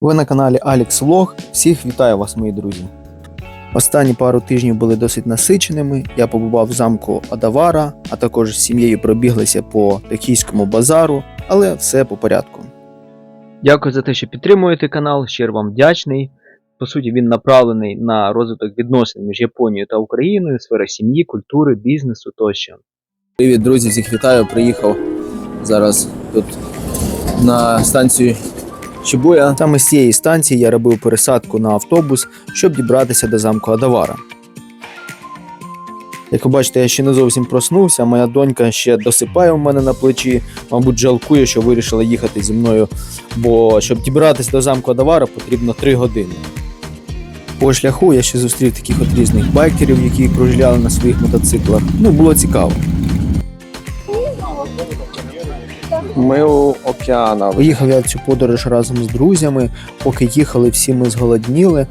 Ви на каналі Alex Влог. Всіх вітаю вас, мої друзі. Останні пару тижнів були досить насиченими. Я побував в замку Адавара, а також з сім'єю пробіглися по токійському базару, але все по порядку. Дякую за те, що підтримуєте канал, щиро вам вдячний. По суті, він направлений на розвиток відносин між Японією та Україною, сфера сім'ї, культури, бізнесу тощо. Привіт, друзі, всіх вітаю. Приїхав зараз тут на станцію Чебуя. Саме з цієї станції я робив пересадку на автобус, щоб дібратися до замку Адавара. Як ви бачите, я ще не зовсім проснувся, моя донька ще досипає у мене на плечі, мабуть, жалкує, що вирішила їхати зі мною, бо щоб дібратися до замку Адавара, потрібно 3 години. По шляху я ще зустрів таких от різних байкерів, які кружляли на своїх мотоциклах. Ну, було цікаво. Ми у океана. Поїхав я в цю подорож разом з друзями. Поки їхали, всі ми зголодніли.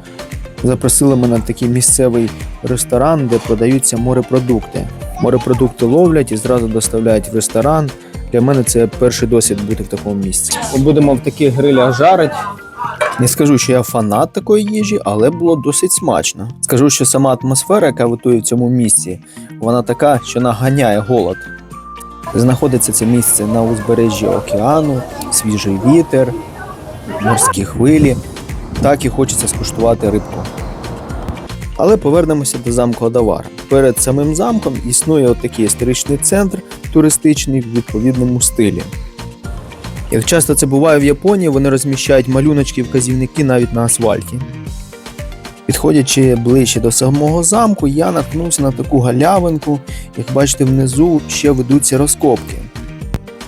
Запросили мене в такий місцевий ресторан, де продаються морепродукти. Морепродукти ловлять і зразу доставляють в ресторан. Для мене це перший досвід бути в такому місці. Ми будемо в таких грилях жарити. Не скажу, що я фанат такої їжі, але було досить смачно. Скажу, що сама атмосфера, яка витує в цьому місці, вона така, що наганяє голод. Знаходиться це місце на узбережжі океану, свіжий вітер, морські хвилі. Так і хочеться скуштувати рибку. Але повернемося до замку Адавара. Перед самим замком існує отакий історичний центр туристичний в відповідному стилі. Як часто це буває в Японії, вони розміщають малюночки вказівники навіть на асфальті. Підходячи ближче до самого замку, я наткнувся на таку галявинку, як бачите, внизу ще ведуться розкопки.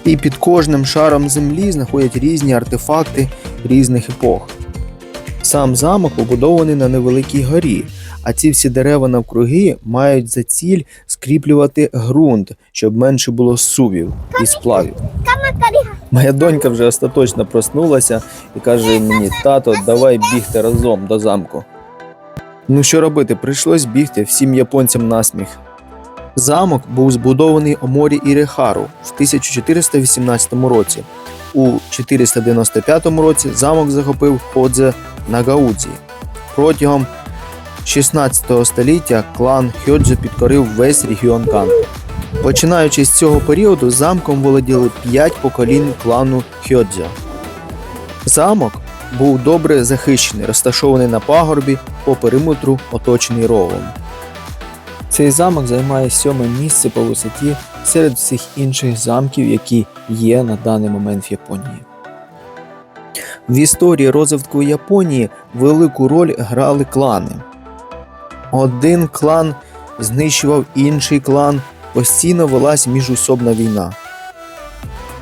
І під кожним шаром землі знаходять різні артефакти різних епох. Сам замок побудований на невеликій горі, а ці всі дерева навкруги мають за ціль скріплювати ґрунт, щоб менше було сувів і сплавів. Моя донька вже остаточно проснулася і каже мені: тато, давай бігти разом до замку. Ну що робити, прийшлось бігти всім японцям насміх. Замок був збудований у морі Ірихару в 1418 році. У 495 році замок захопив Ходзе Нагаудзі. Протягом 16 століття клан Хьоджо підкорив весь регіон Канто. Починаючи з цього періоду, замком володіли 5 поколінь клану Хьоджо. Замок був добре захищений, розташований на пагорбі по периметру, оточений ровом. Цей замок займає сьоме місце по висоті серед всіх інших замків, які є на даний момент в Японії. В історії розвитку Японії велику роль грали клани. Один клан знищував інший клан, постійно велась міжусобна війна.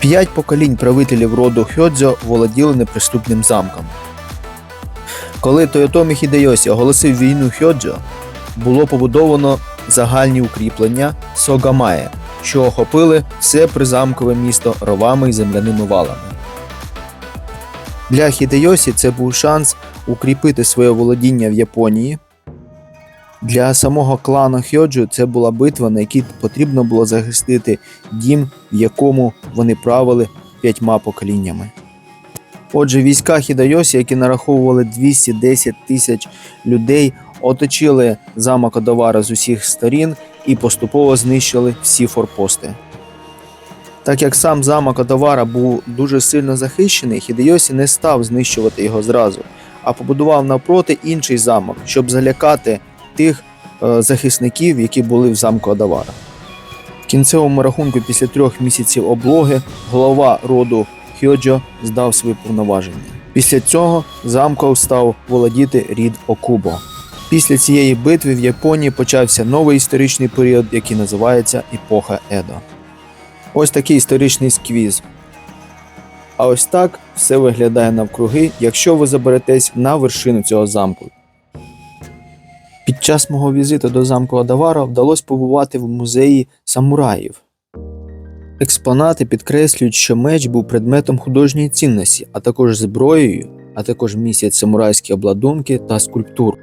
П'ять поколінь правителів роду Хьодзо володіли неприступним замком. Коли Тойотомі Хідейосі оголосив війну Хьоджо, було побудовано загальні укріплення Согамає, що охопили все призамкове місто ровами і земляними валами. Для Хідейосі це був шанс укріпити своє володіння в Японії. Для самого клану Хьоджу це була битва, на якій потрібно було захистити дім, в якому вони правили п'ятьма поколіннями. Отже, війська Хідайосі, які нараховували 210 тисяч людей, оточили замок Одавара з усіх сторін і поступово знищили всі форпости. Так як сам замок Одавара був дуже сильно захищений, Хідайосі не став знищувати його зразу, а побудував навпроти інший замок, щоб залякати тих е, захисників, які були в замку Адавара. В кінцевому рахунку, після трьох місяців облоги, голова роду Хьоджо здав свої повноваження. Після цього замком став володіти рід Окубо. Після цієї битви в Японії почався новий історичний період, який називається Епоха Едо. Ось такий історичний сквіз. А ось так все виглядає навкруги, якщо ви заберетесь на вершину цього замку. Під час мого візиту до замку Адавара вдалося побувати в музеї самураїв. Експонати підкреслюють, що меч був предметом художньої цінності, а також зброєю, а також містять самурайські обладунки та скульптур.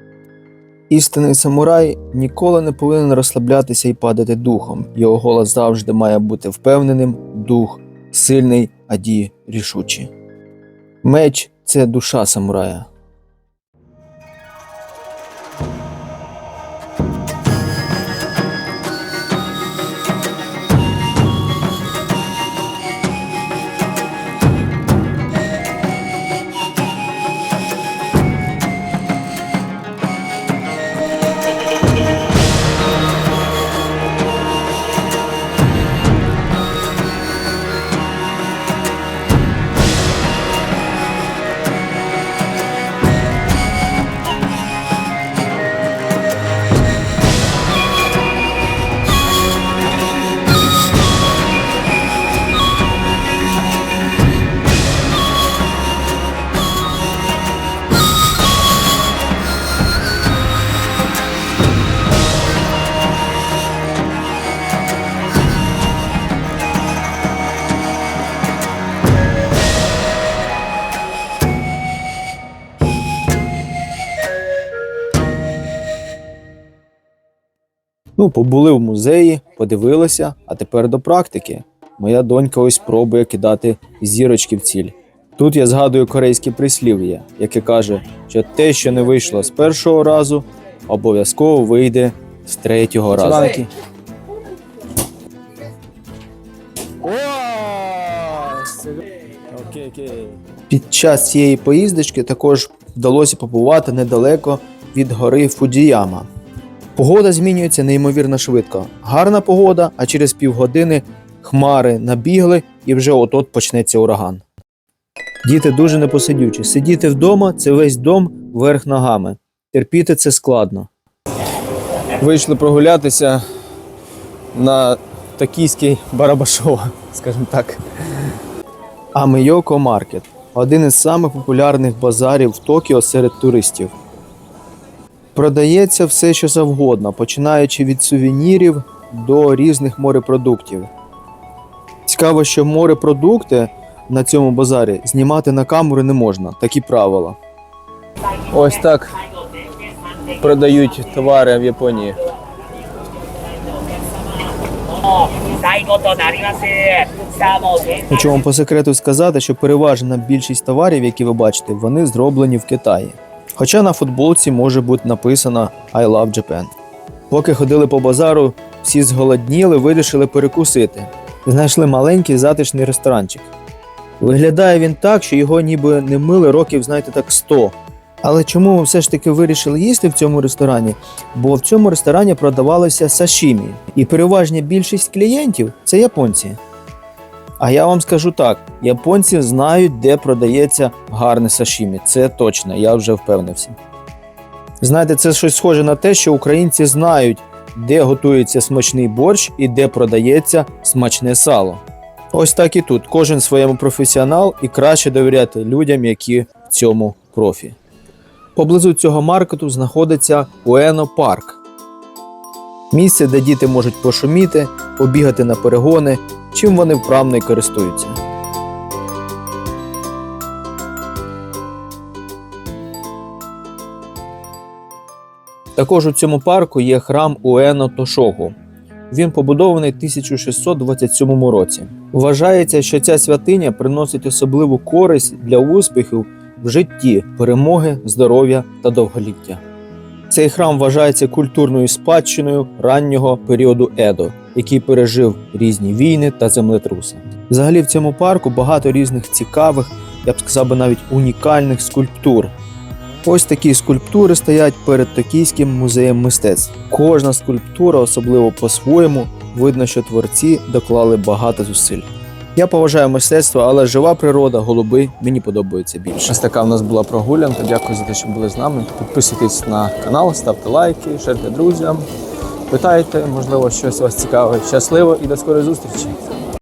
Істинний самурай ніколи не повинен розслаблятися і падати духом. Його голос завжди має бути впевненим, дух сильний, а дії рішучі. Меч це душа самурая. Ну, побули в музеї, подивилися, а тепер до практики. Моя донька ось пробує кидати зірочки в ціль. Тут я згадую корейське прислів'я, яке каже, що те, що не вийшло з першого разу, обов'язково вийде з третього разу. Під час цієї поїздочки також вдалося побувати недалеко від гори Фудіяма. Погода змінюється неймовірно швидко. Гарна погода, а через півгодини хмари набігли і вже от-от почнеться ураган. Діти дуже непосидючі. Сидіти вдома це весь дом вверх ногами. Терпіти це складно. Вийшли прогулятися на токійський Барабашова, скажімо так. Амейоко Маркет один із самих популярних базарів в Токіо серед туристів. Продається все, що завгодно, починаючи від сувенірів до різних морепродуктів. Цікаво, що морепродукти на цьому базарі знімати на камеру не можна, такі правила. Ось так продають товари в Японії. Хочу вам по секрету сказати, що переважна більшість товарів, які ви бачите, вони зроблені в Китаї. Хоча на футболці може бути написано I love Japan. Поки ходили по базару, всі зголодніли, вирішили перекусити. Знайшли маленький затишний ресторанчик. Виглядає він так, що його ніби не мили років, знаєте, так 100. Але чому ми все ж таки вирішили їсти в цьому ресторані? Бо в цьому ресторані продавалося сашімі, і переважна більшість клієнтів це японці. А я вам скажу так: японці знають, де продається гарне сашімі. Це точно, я вже впевнився. Знаєте, це щось схоже на те, що українці знають, де готується смачний борщ і де продається смачне сало. Ось так і тут. Кожен своєму професіонал і краще довіряти людям, які в цьому профі. Поблизу цього маркету знаходиться Уено Парк. Місце, де діти можуть пошуміти, побігати на перегони, чим вони вправно й користуються. Також у цьому парку є храм Уено Тошогу. Він побудований в 1627 році. Вважається, що ця святиня приносить особливу користь для успіхів в житті, перемоги, здоров'я та довголіття. Цей храм вважається культурною спадщиною раннього періоду Едо, який пережив різні війни та землетруси. Взагалі в цьому парку багато різних цікавих, я б сказав би навіть унікальних скульптур. Ось такі скульптури стоять перед Токійським музеєм мистецтв. Кожна скульптура, особливо по-своєму, видно, що творці доклали багато зусиль. Я поважаю мистецтво, але жива природа, голуби мені подобаються більше. Ось така в нас була прогулянка. Дякую за те, що були з нами. Підписуйтесь на канал, ставте лайки, шерте друзям. Питайте, можливо, щось вас цікавить. Щасливо і до скорої зустрічі!